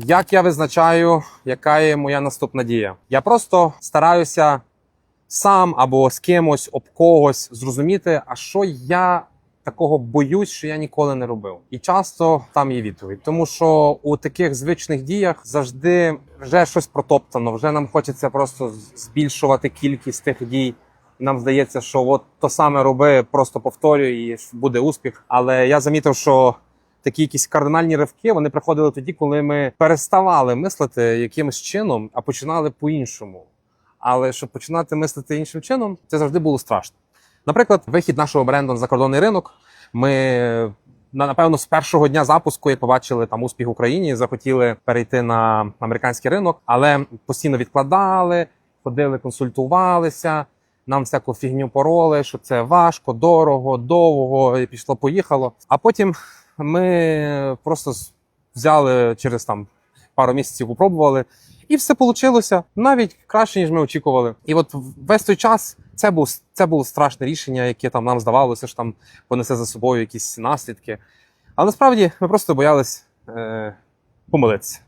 Як я визначаю, яка є моя наступна дія? Я просто стараюся сам або з кимось об когось зрозуміти, а що я такого боюсь, що я ніколи не робив. І часто там є відповідь, тому що у таких звичних діях завжди вже щось протоптано, вже нам хочеться просто збільшувати кількість тих дій. Нам здається, що от то саме роби, просто повторюй і буде успіх. Але я замітив, що такі якісь кардинальні ривки вони приходили тоді, коли ми переставали мислити якимось чином, а починали по-іншому. Але щоб починати мислити іншим чином, це завжди було страшно. Наприклад, вихід нашого бренду на закордонний ринок. Ми напевно з першого дня запуску, як побачили там успіх в Україні, захотіли перейти на американський ринок, але постійно відкладали, ходили, консультувалися. Нам всяку фігню пороли, що це важко, дорого, довго, і пішло, поїхало. А потім ми просто взяли через там пару місяців, попробували, і все вийшло навіть краще, ніж ми очікували. І от весь той час це був це було страшне рішення, яке там нам здавалося, що там понесе за собою якісь наслідки. Але насправді ми просто боялись е, помилитися.